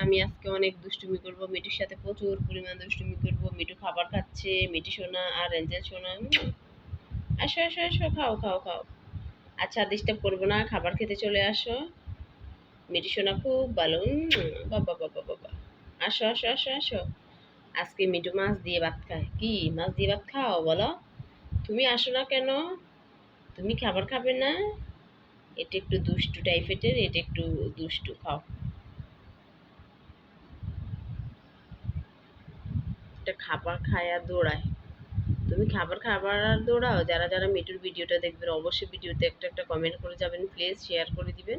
আমি আজকে অনেক দুষ্টুমি করব, মিঠুর সাথে প্রচুর পরিমাণ দুষ্টুমি করব। মিঠু খাবার খাচ্ছে, মিঠু সোনা আর রেঞ্জেল সোনা আসো আসো আসো, খাও খাও খাও। আচ্ছা ডিস্টার্ব করব না, খাবার খেতে চলে আসো। মিঠু সোনা খুব ভালো বাবা বাবা বাবা আসো আসো আসো আসো। আজকে মিঠু মাছ দিয়ে ভাত খায়। কি, মাছ দিয়ে ভাত খাও, বলো? তুমি আসো না কেন? তুমি খাবার খাবে না? এটা একটু দুষ্টু টাইপের এটা একটু দুষ্টু, খাও। একটা খাবার খায় আর দৌড়ায়। তুমি খাবার খাবার আর দৌড়াও। যারা যারা মিটুর ভিডিওটা দেখবেন, অবশ্যই ভিডিওতে একটা একটা কমেন্ট করে যাবেন। প্লিজ শেয়ার করে দিবেন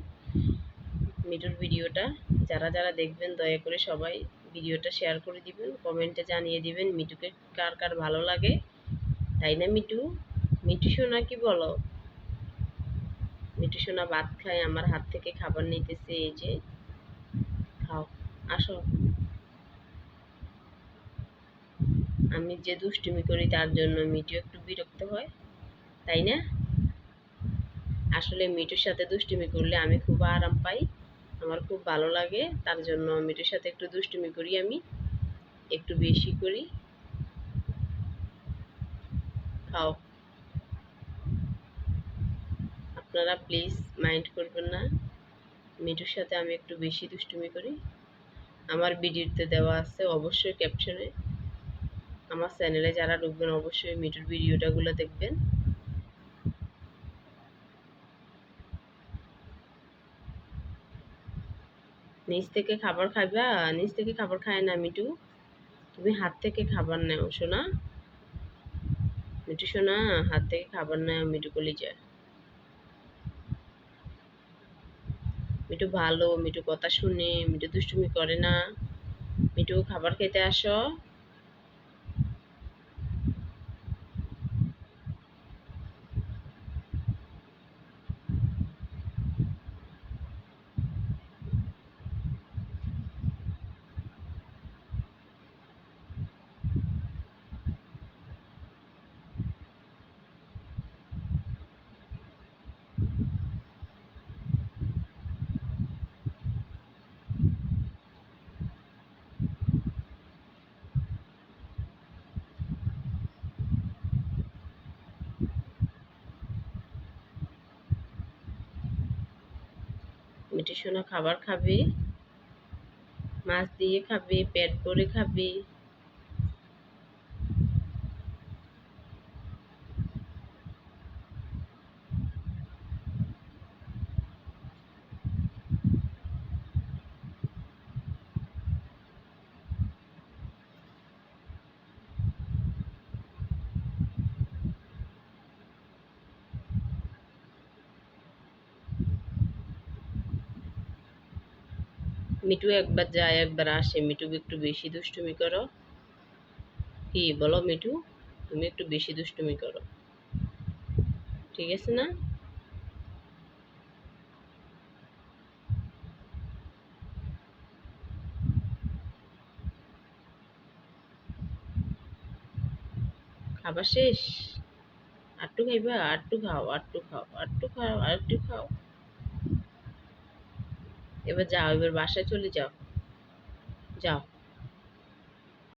মিটুর ভিডিওটা। যারা যারা দেখবেন, দয়া করে সবাই ভিডিওটা শেয়ার করে দিবেন কমেন্টে জানিয়ে দিবেন মিটুকে কার কার ভালো লাগে। তাই না মিটু? মিটু সোনা কি বলো? মিটু সোনা ভাত খায়, আমার হাত থেকে খাবার নিতেছে, এই যে। খাও, আসো। আমি যে দুষ্টুমি করি তার জন্য মিটু একটু বিরক্ত হয়, তাই না? আসলে মিটুর সাথে দুষ্টুমি করলে আমি খুব আরাম পাই, আমার খুব ভালো লাগে, তার জন্য মিটুর সাথে একটু দুষ্টুমি করি আমি, একটু বেশি করি। খাও। আপনারা প্লিজ মাইন্ড করবেন না মিটুর সাথে আমি একটু বেশি দুষ্টুমি করি। আমার ভিডিওতে দেওয়া আছে অবশ্যই ক্যাপশনে আমার চ্যানেলে যারা ঢুকবেন অবশ্যই মিটুর ভিডিওটাগুলো দেখবেন। নিচ থেকে খাবার খাইবা? নিচ থেকে খাবার খায় না মিটু তুমি হাত থেকে খাবার নেও শোনা মিটু শোনা হাত থেকে খাবার নেও মিটু কলি যায় মিটু ভালো মিটু কথা শুনে মিটু দুষ্টুমি করে না। মিটু খাবার খেতে আসো। সোনা খাবার খাবে মাছ দিয়ে খাবে পেট ভরে খাবে। মিটু একবার যায়, একবার আসে। মিটু, একটু বেশি দুষ্টুমি করো। কি বলো মিটু? তুমি একটু বেশি দুষ্টুমি করো। ঠিক আছে না? খাবার শেষ? আটটু খাইবা? আটটু খাও আটটু খাও আটটু খাও আটটু খাও। এবার যাও এবার বাসায় চলে যাও। যাও।